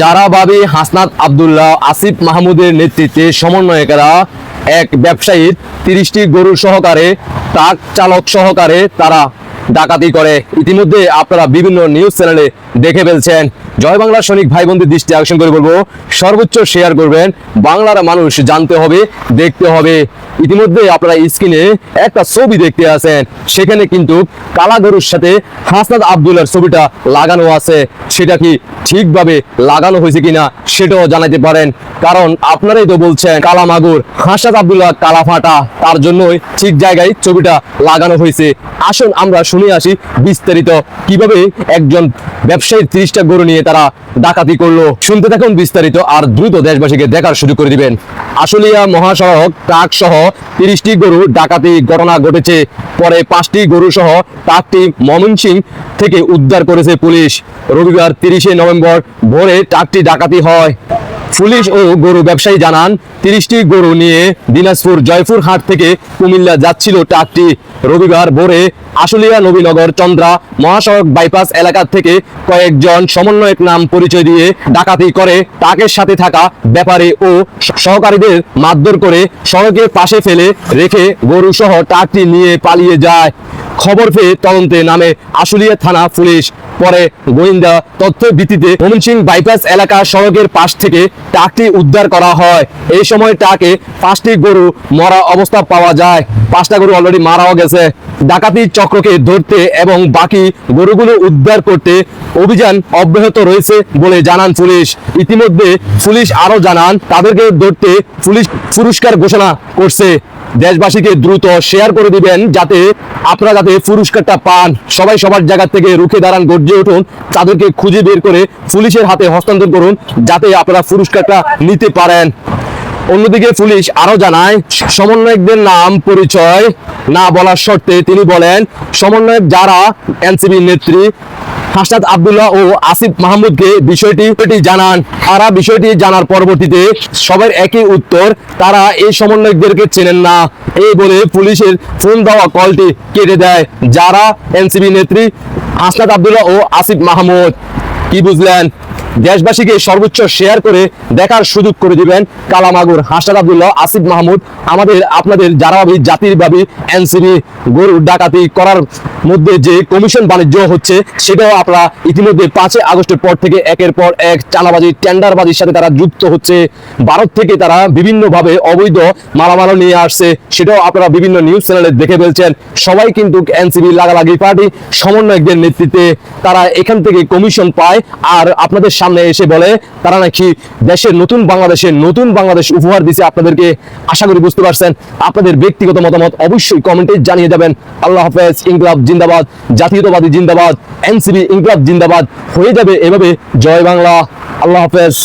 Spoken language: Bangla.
যারা ভাবি হাসনাত আবদুল্লাহ, আসিফ মাহমুদের নেতৃত্বে সমন্বয়কেরা এক ব্যবসায়ীর তিরিশটি গরু সহকারে, ট্রাক চালক সহকারে তারা ডাকাতি করে। ইতিমধ্যে আপনারা বিভিন্ন নিউজ চ্যানেলে দেখে ফেলছেন। জয় বাংলা সৈনিক ভাই বন্ধুর দৃষ্টি আকর্ষণ করে বলব, সর্বোচ্চ শেয়ার করবেন। বাংলার মানুষ জানতে হবে, দেখতে হবে। ইতিমধ্যে আপনারা স্ক্রিনে একটা ছবি দেখতে আছেন, সেখানে কিন্তু কালা গরুর সাথে হাসনাত আবদুল্লার ছবিটা লাগানো আছে। সেটা কি ঠিকভাবে লাগানো হয়েছে কিনা সেটাও জানাতে পারেন। কারণ আপনারাই তো বলছেন কালা মাগুর হাসনাত আবদুল্লাহ কালা ফাটা তার জন্যই ঠিক জায়গায় ছবিটা লাগানো হয়েছে। আসুন আমরা শুনে আসি বিস্তারিত, কীভাবে একজন ব্যবসায়ীর তিরিশটা গরু নিয়ে তারা ডাকাতি করল। শুনতে থাকুন বিস্তারিত আর দ্রুত দেশবাসীকে দেখার সুযোগ করে দিবেন। আশুলিয়া মহাসড়ক ট্রাক সহ তিরিশটি গরু ডাকাতি ঘটনা ঘটেছে। পরে পাঁচটি গরু সহ ট্রাকটি ময়মনসিং থেকে উদ্ধার করেছে পুলিশ। রবিবার তিরিশে নভেম্বর ভোরে ট্রাকটি ডাকাতি হয়। পুলিশ ও গরু ব্যবসায়ী জানান, তিরিশটি গরু নিয়ে দিনাজপুর জয়পুর হাট থেকে কুমিল্লা যাচ্ছিল ট্রাকটি। রবিবার ভোরে আশুলিয়া নবীনগর চন্দ্রা মহাসড়ক বাইপাস এলাকা থেকে কয়েকজন সমন্বয়ক নাম পরিচয় দিয়ে ডাকাতি করে। ট্রাকের সাথে থাকা ব্যাপারী ও সহকারীদের মারধর করে সড়কের পাশে ফেলে রেখে গরু সহ ট্রাকটি নিয়ে পালিয়ে যায়। খবর পেয়ে তদন্তে নামে আশুলিয়া থানা পুলিশ। পরে গোয়েন্দা তথ্যের ভিত্তিতে ময়মনসিং বাইপাস এলাকা সড়কের পাশ থেকে ট্রাকটি উদ্ধার করা হয়। এই সময় ট্রাকে পাঁচটি গরু মরা অবস্থা পাওয়া যায়। পাঁচটা গরু অলরেডি মারাও গেছে। ডাকাতি চক্রকে ধরতে এবং বাকি গরুগুলো উদ্ধার করতে অভিযান অব্যাহত রয়েছে বলে জানান পুলিশ। ইতিমধ্যে পুলিশ আরও জানান, তাদেরকে ধরতে পুলিশ পুরস্কার ঘোষণা করছে। দেশবাসীকে দ্রুত শেয়ার করে দিবেন যাতে আপনারা যাতে পুরস্কারটা পান, সবাই সবার জায়গা থেকে রুখে দাঁড়ান, গর্জে উঠুন, তাদেরকে খুঁজে বের করে পুলিশের হাতে হস্তান্তর করুন, যাতে আপনারা পুরস্কারটা নিতে পারেন। অন্যদিকে পুলিশ আরও জানায়, সমন্বয়কদের নাম পরিচয় না বলার শর্তে তিনি বলেন, সমন্বয়ক যারা এনসিবি নেত্রী হাসনাত আবদুল্লাহ ও আসিফ মাহমুদকে বিষয়টি জানান। তারা বিষয়টি জানার পরবর্তীতে সবার একই উত্তর, তারা এই সমন্বয়কদেরকে চেনেন না। এই বলে পুলিশের ফোন দেওয়া কলটি কেটে দেয়, যারা এনসিবি নেত্রী হাসনাত আবদুল্লাহ ও আসিফ মাহমুদ। কি বুঝলেন? দেশবাসীকে সর্বোচ্চ শেয়ার করে দেখার সুযোগ করে দিবেন কালামাগুর হাসান আবদুল্লাহ, আসিফ মাহমুদ। আমাদের, আপনাদের যারা ভাবি জাতির ভাবি এনসিবি গরুর ডাকাতি করার মধ্যে যে কমিশন বাণিজ্য হচ্ছে, সেটাও আপনারা ইতিমধ্যে পাঁচই আগস্টের পর থেকে একের পর এক চালাবাজি টেন্ডারবাজির সাথে তারা যুক্ত হচ্ছে। ভারত থেকে তারা বিভিন্নভাবে অবৈধ মালামাল নিয়ে আসছে, সেটাও আপনারা বিভিন্ন নিউজ চ্যানেলে দেখে ফেলছেন। সবাই কিন্তু এনসিবি লাগালাগি পার্টি, সমন্বয়কদের নেতৃত্বে তারা এখান থেকে কমিশন পায়। আর আপনাদের সামনে এসে বলে, তারা নাকি দেশের নতুন বাংলাদেশে নতুন বাংলাদেশ উপহার দিছে আপনাদেরকে। আশা করি বুঝতে পারছেন, আপনাদের ব্যক্তিগত মতামত অবশ্যই কমেন্টে জানিয়ে যাবেন। আল্লাহ হাফেজ, ইনকলাব জিন্দাবাদ, জাতীয়তাবাদী জিন্দাবাদ এনসিবি ইনকলাব জিন্দাবাদ। হয়ে যাবে এভাবে। জয় বাংলা, আল্লাহ হাফেজ।